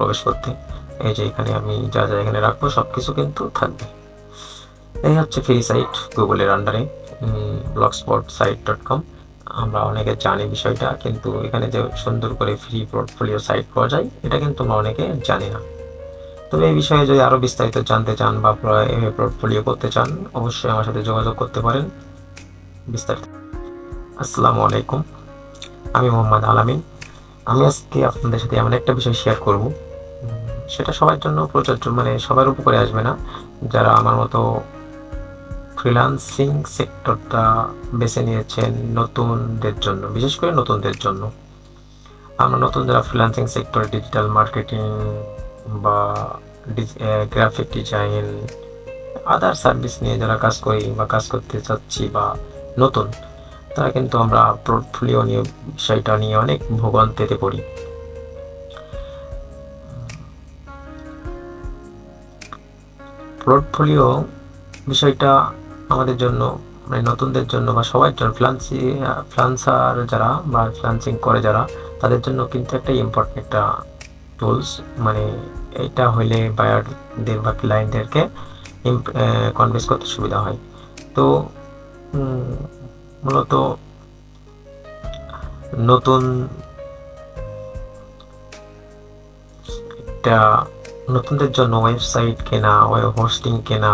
প্রবেশ করতে। এই যে এখানে আমি যা যা এখানে রাখব সব কিছু কিন্তু থাকবে। এই হচ্ছে ফ্রি সাইট গুগলের আন্ডারে Blogspot site dot com আমরা অনেকে জানি বিষয়টা, কিন্তু এখানে যে সুন্দর করে ফ্রি পোর্টফোলিও সাইট পাওয়া যায়, এটা কিন্তু আমরা অনেকে জানি না। তবে এই বিষয়ে যদি আরও বিস্তারিত জানতে চান বা পোর্টফোলিও করতে চান, অবশ্যই আমার সাথে যোগাযোগ করতে পারেন। বিস্তারিত। আসসালামু আলাইকুম। আমি মোহাম্মদ আলামিন। আমি আজকে আপনাদের সাথে এমন একটা বিষয় শেয়ার করব। সেটা সবার জন্য প্রযোজ্য মানে সবার উপকারে আসবে না। যারা আমার মতো ফ্রিল্যান্সিং সেক্টরটা বেছে নিয়েছেন নতুনদের জন্য, বিশেষ করে নতুনদের জন্য। আমরা নতুন যারা ফ্রিল্যান্সিং সেক্টর ডিজিটাল মার্কেটিং বা গ্রাফিক ডিজাইন আদার সার্ভিস নিয়ে যারা কাজ করি বা কাজ করতে চাচ্ছি বা নতুন, তারা কিন্তু আমরা পোর্টফোলিও নিয়ে বিষয়টা নিয়ে অনেক ভোগান্তিতে পড়ি। পোর্টফোলিও বিষয়টা আমাদের জন্য মানে নতুনদের জন্য বা সবার জন্য ফ্লান্সি ফ্লান্সার যারা বা ফ্লান্সিং করে যারা, তাদের জন্য কিন্তু একটা ইম্পর্টেন্ট একটা টুলস মানে এটা হইলে বায়ারদের বা ক্লায়েন্টদেরকে কনভিন্স করতে সুবিধা হয়। তো মূলত নতুন একটা নতুনদের জন্য ওয়েবসাইট কেনা ওয়েব হোস্টিং কেনা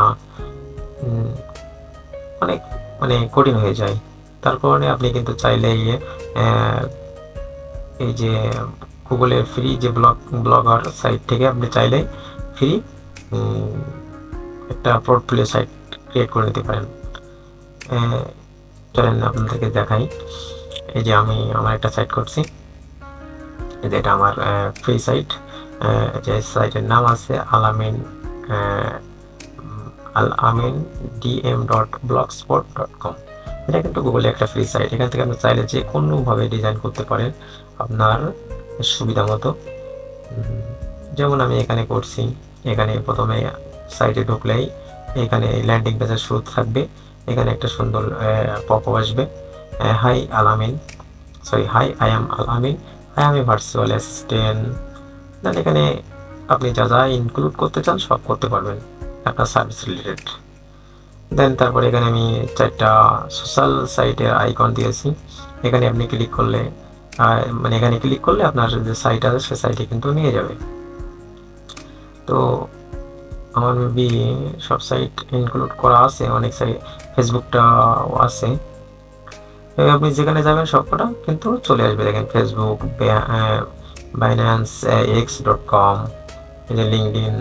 অনেক মানে কঠিন হয়ে যায়। তার কারণে আপনি কিন্তু চাইলে আহ, এই যে গুগলের ফ্রি যে ব্লগ ব্লগার সাইট থেকে আপনি চাইলে ফ্রি একটা পোর্টফোলিও সাইট ক্রিয়েট করে নিতে পারেন। চলেন আপনাদেরকে দেখাই। এই যে আমি আমার একটা সাইট করছি। এটা আমার ফ্রি সাইট যে সাইটের নাম আছে Alamin Al Amin DM dot Blogspot dot com. এটা কিন্তু গুগলে একটা ফ্রি সাইট এখান থেকে আপনি চাইলে যে কোনোভাবে ডিজাইন করতে পারেন আপনার সুবিধা মতো। যেমন আমি এখানে করছি, এখানে প্রথমে সাইটে ঢুকলেই এখানে ল্যান্ডিং পেজের শুরু থাকবে, এখানে একটা সুন্দর পপ আসবে। Hi Al Amin sorry hi I am Al Amin I a virtual assistant then এখানে আপনি যা যা ইনক্লুড করতে চান সব করতে পারবেন। আপনার সার্ভিস রিলেটেড দেন তারপরে এখানে আমি চারটা সোশ্যাল সাইটের আইকন দিয়েছি। এখানে আপনি ক্লিক করলে মানে এখানে ক্লিক করলে আপনার যে সাইট আছে সে সাইটে কিন্তু নিয়ে যাবে। তো আমার মেবি সব সাইট ইনক্লুড করা আছে, অনেক সাইট ফেসবুকটাও আছে। আপনি যেখানে যাবেন সবকটা কিন্তু চলে আসবে। দেখেন Facebook Binance X dot com এই যে লিঙ্কডিন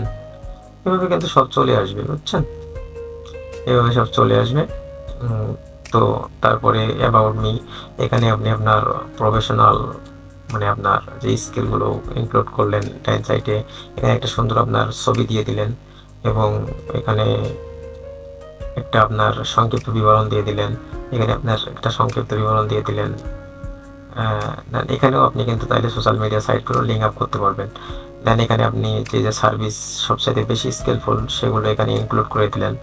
এভাবে কিন্তু সব চলে আসবে, বুঝছেন? এভাবে সব চলে আসবে। তো তারপরে অ্যাবাউট মি এখানে আপনি আপনার প্রফেশনাল মানে আপনার যে স্কিলগুলো ইনক্লুড করলেন টাইম সাইটে এখানে একটা সুন্দর আপনার ছবি দিয়ে দিলেন এবং এখানে একটা আপনার সংক্ষিপ্ত বিবরণ দিয়ে দিলেন। এখানে আপনার একটা সংক্ষিপ্ত বিবরণ দিয়ে দিলেন। দেন এখানেও আপনি কিন্তু তাইলে সোশ্যাল মিডিয়া সাইটগুলো লিঙ্ক আপ করতে পারবেন। দেন এখানে আপনি যে যে সার্ভিস সবচাইতে বেশি স্কিলফুল সেগুলো এখানে ইনক্লুড করে দিলেন।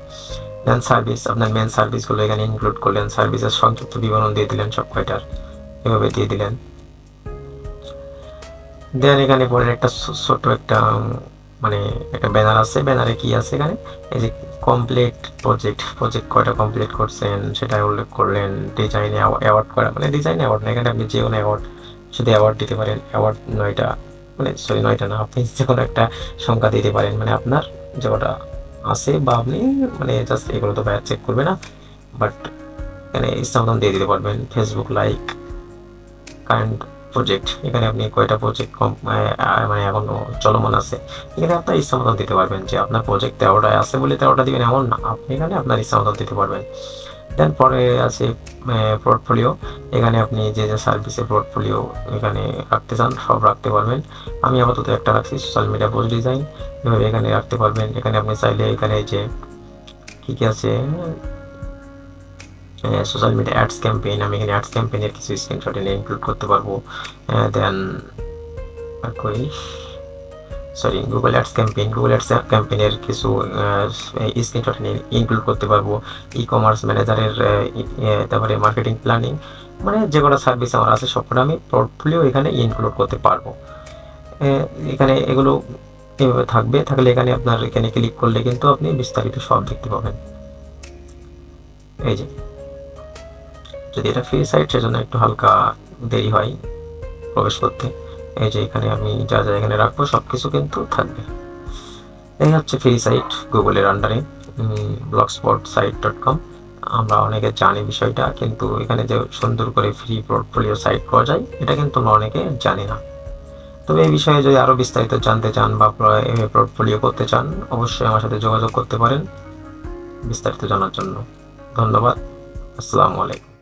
দেন সার্ভিস আপনার মেন সার্ভিসগুলো এখানে ইনক্লুড করলেন। সার্ভিসের সংক্ষিপ্ত বিবরণ দিয়ে দিলেন সব কয়টার, এভাবে দিয়ে দিলেন। দেন এখানে পরে একটা ছোট্ট একটা মানে একটা ব্যানার আছে ব্যানারে কি আছে এখানে? এই যে কমপ্লিট প্রজেক্ট প্রজেক্ট কয়টা কমপ্লিট করছেন সেটা উল্লেখ করলেন ডিজাইনে অ্যাওয়ার্ড করা মানে ডিজাইন অ্যাওয়ার্ড না, এখানে আপনি যে কোনো অ্যাওয়ার্ড শুধু অ্যাওয়ার্ড দিতে পারেন অ্যাওয়ার্ড নয়টা মানে সরি নয়টা না, আপনি যে কোনো একটা সংখ্যা দিতে পারেন মানে আপনার যে কটা আছে বা আপনি মানে জাস্ট এগুলো তো ব্যাচ চেক করবে না বাট এখানে ইচ্ছা দিয়ে দিতে পারবেন ফেসবুক লাইক কারেন্ট প্রজেক্ট এখানে আপনি কয়টা প্রজেক্ট কম মানে এখনও চলমান আছে, এখানে আপনার ইচ্ছা মতন দিতে পারবেন যে আপনার প্রজেক্ট তেরোটায় আছে বলে তেরোটা দিবেন, এমন না, আপনি এখানে আপনার ইচ্ছা মতন দিতে পারবেন। দেন পরে আছে পোর্টফোলিও এখানে আপনি যে যে সার্ভিসের পোর্টফোলিও এখানে রাখতে চান, সব রাখতে পারবেন। আমি আপাতত একটা রাখছি সোশ্যাল মিডিয়া পোস্ট ডিজাইন এভাবে এখানে রাখতে পারবেন। এখানে আপনি চাইলে এখানে যে, কী কী আছে? সোশ্যাল মিডিয়া অ্যাডস ক্যাম্পেইন আমি এখানে অ্যাডস ক্যাম্পেইনের কিছু স্ক্রিনশট এনে ইনক্লুড করতে পারব। দেন কই sorry Google ads campaign Google ads ক্যাম্পেইনের কিছু স্ক্রিনশট এনে ইনক্লুড করতে পারব। ই কমার্স ম্যানেজারের তারপরে মার্কেটিং প্ল্যানিং মানে যে কোনো সার্ভিস আমার আছে সবকটা আমি পোর্টফোলিও এখানে ইনক্লুড করতে পারব। এখানে এগুলো এভাবে থাকবে। থাকলে এখানে আপনার এখানে ক্লিক করলে কিন্তু আপনি বিস্তারিত সব দেখতে পাবেন। এই যে। যদি এটা ফ্রি সাইট সেজন্য একটু হালকা দেরি হয় প্রবেশ করতে, এই যে এখানে আমি যা যা এখানে রাখব সব কিছু কিন্তু থাকবে। এই হচ্ছে ফ্রি সাইট গুগলের আন্ডারে Blogspot site dot com আমরা অনেকে জানি বিষয়টা, কিন্তু এখানে যে সুন্দর করে ফ্রি পোর্টফোলিও সাইট পাওয়া যায়, এটা কিন্তু আমরা অনেকে জানি না। তবে এই বিষয়ে যদি আরও বিস্তারিত জানতে চান বা পোর্টফোলিও করতে চান, অবশ্যই আমার সাথে যোগাযোগ করতে পারেন বিস্তারিত জানার জন্য। ধন্যবাদ। আসসালামু আলাইকুম।